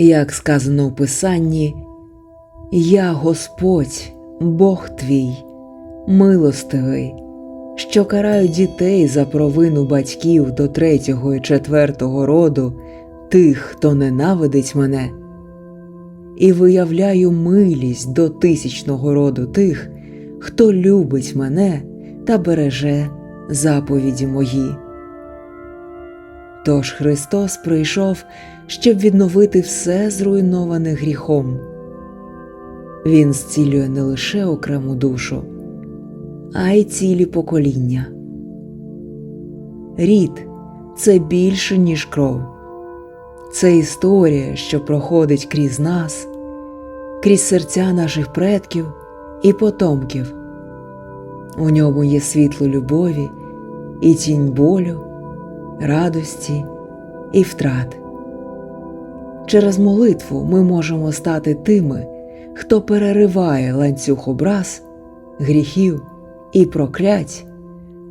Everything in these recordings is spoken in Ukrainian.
Як сказано у Писанні, Я Господь, Бог твій, милостивий, що караю дітей за провину батьків до третього і четвертого роду тих, хто ненавидить мене, і виявляю милість до тисячного роду тих, хто любить мене та береже заповіді мої. Тож Христос прийшов, щоб відновити все зруйноване гріхом. Він зцілює не лише окрему душу, а й цілі покоління. Рід це більше, ніж кров. Це історія, що проходить крізь нас, крізь серця наших предків і потомків. У ньому є світло любові і тінь болю, радості і втрат. Через молитву ми можемо стати тими, хто перериває ланцюг образ, гріхів і проклять,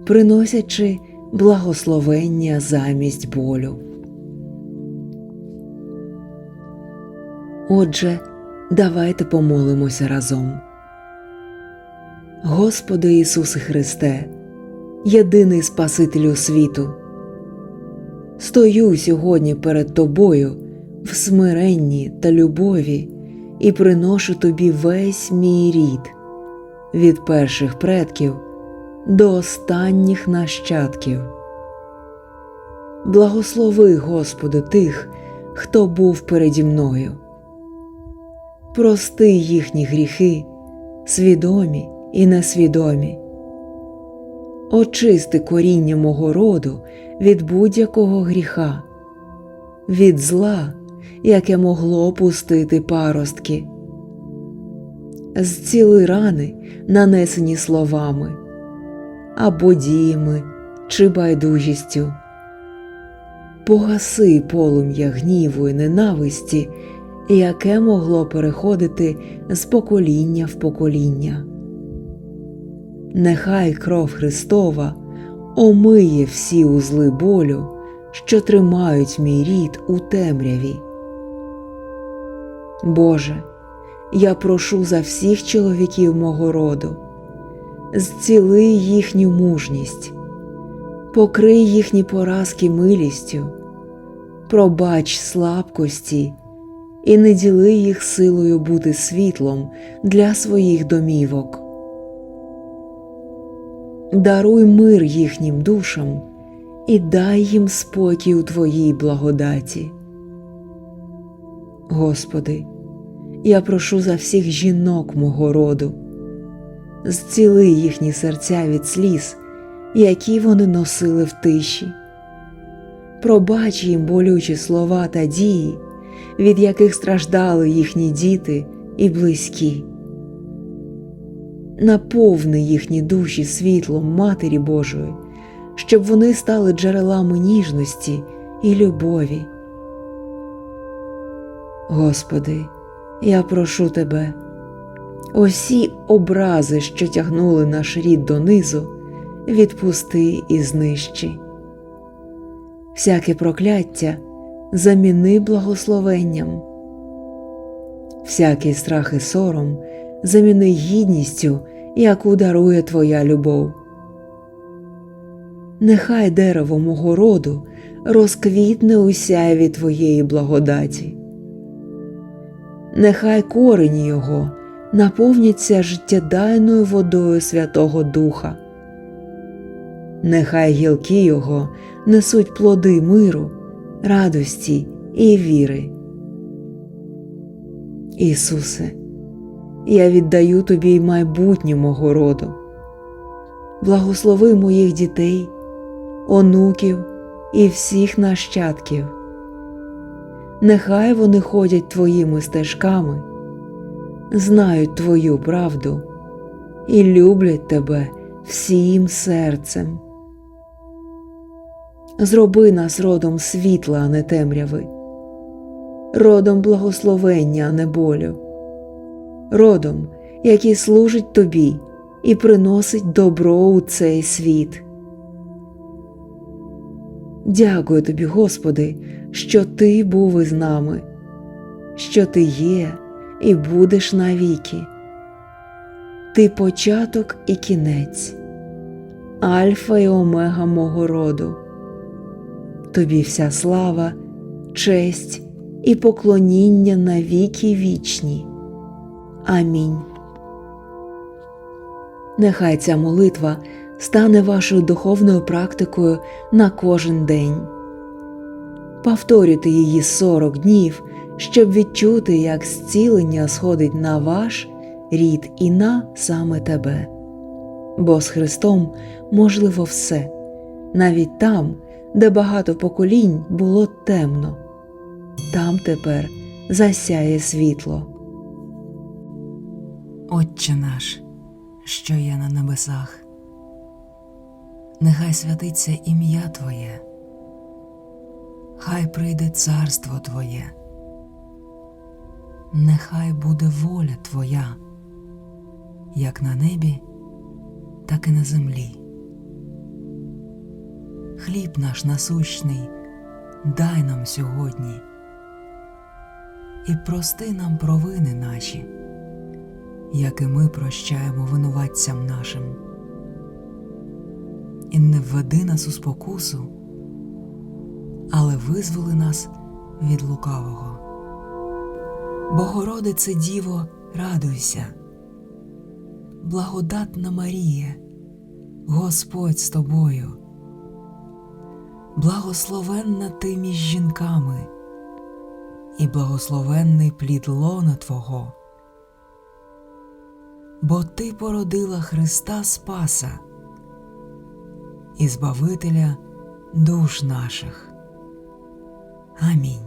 приносячи благословення замість болю. Отже, давайте помолимося разом. Господи Ісусе Христе, єдиний Спасителю світу, стою сьогодні перед Тобою в смиренні та любові і приношу Тобі весь мій рід, від перших предків до останніх нащадків. Благослови, Господи, тих, хто був переді мною. Прости їхні гріхи, свідомі і несвідомі. Очисти коріння мого роду від будь-якого гріха, від зла, яке могло пустити паростки, зціли рани, нанесені словами або діями чи байдужістю. Погаси полум'я гніву і ненависті, яке могло переходити з покоління в покоління. Нехай кров Христова омиє всі узли болю, що тримають мій рід у темряві. Боже, я прошу за всіх чоловіків мого роду, зціли їхню мужність, покрий їхні поразки милістю, пробач слабкості і не діли їх силою бути світлом для своїх домівок. Даруй мир їхнім душам і дай їм спокій у Твоїй благодаті. Господи, я прошу за всіх жінок мого роду, зціли їхні серця від сліз, які вони носили в тиші. Пробач їм болючі слова та дії, від яких страждали їхні діти і близькі. Наповни їхні душі світлом Матері Божої, щоб вони стали джерелами ніжності і любові. Господи, я прошу Тебе, усі образи, що тягнули наш рід донизу, відпусти і знищи. Всяке прокляття заміни благословенням, всякий страх і сором заміни гідністю, яку дарує Твоя любов. Нехай дерево мого роду розквітне у сяйві Твоєї благодаті. Нехай корені його наповняться життєдайною водою Святого Духа. Нехай гілки його несуть плоди миру, радості і віри. Ісусе, я віддаю Тобі й майбутнє мого роду. Благослови моїх дітей, онуків і всіх нащадків. Нехай вони ходять Твоїми стежками, знають Твою правду і люблять Тебе всім серцем. Зроби нас родом світла, а не темряви, родом благословення, а не болю, родом, який служить тобі і приносить добро у цей світ. Дякую тобі, Господи, що Ти був із нами. що ти є і будеш навіки. Ти початок і кінець, Альфа і Омега мого роду. Тобі вся слава, честь і поклоніння на віки вічні. Амінь. Нехай ця молитва стане вашою духовною практикою на кожен день. Повторюйте її 40 днів, щоб відчути, як зцілення сходить на ваш рід і на саме тебе. Бо з Христом можливо все, навіть там, де багато поколінь було темно, там тепер засяє світло. Отче наш, що є на небесах, нехай святиться ім'я Твоє, хай прийде царство Твоє, нехай буде воля Твоя, як на небі, так і на землі. Хліб наш насущний, дай нам сьогодні і прости нам провини наші як і ми прощаємо винуватцям нашим. І не введи нас у спокусу, але визволи нас від лукавого. Богородице Діво, радуйся, благодатна Марія, Господь з тобою, благословенна ти між жінками, і благословенний плід лона Твого бо Ти породила Христа Спаса і Збавителя душ наших. Амінь.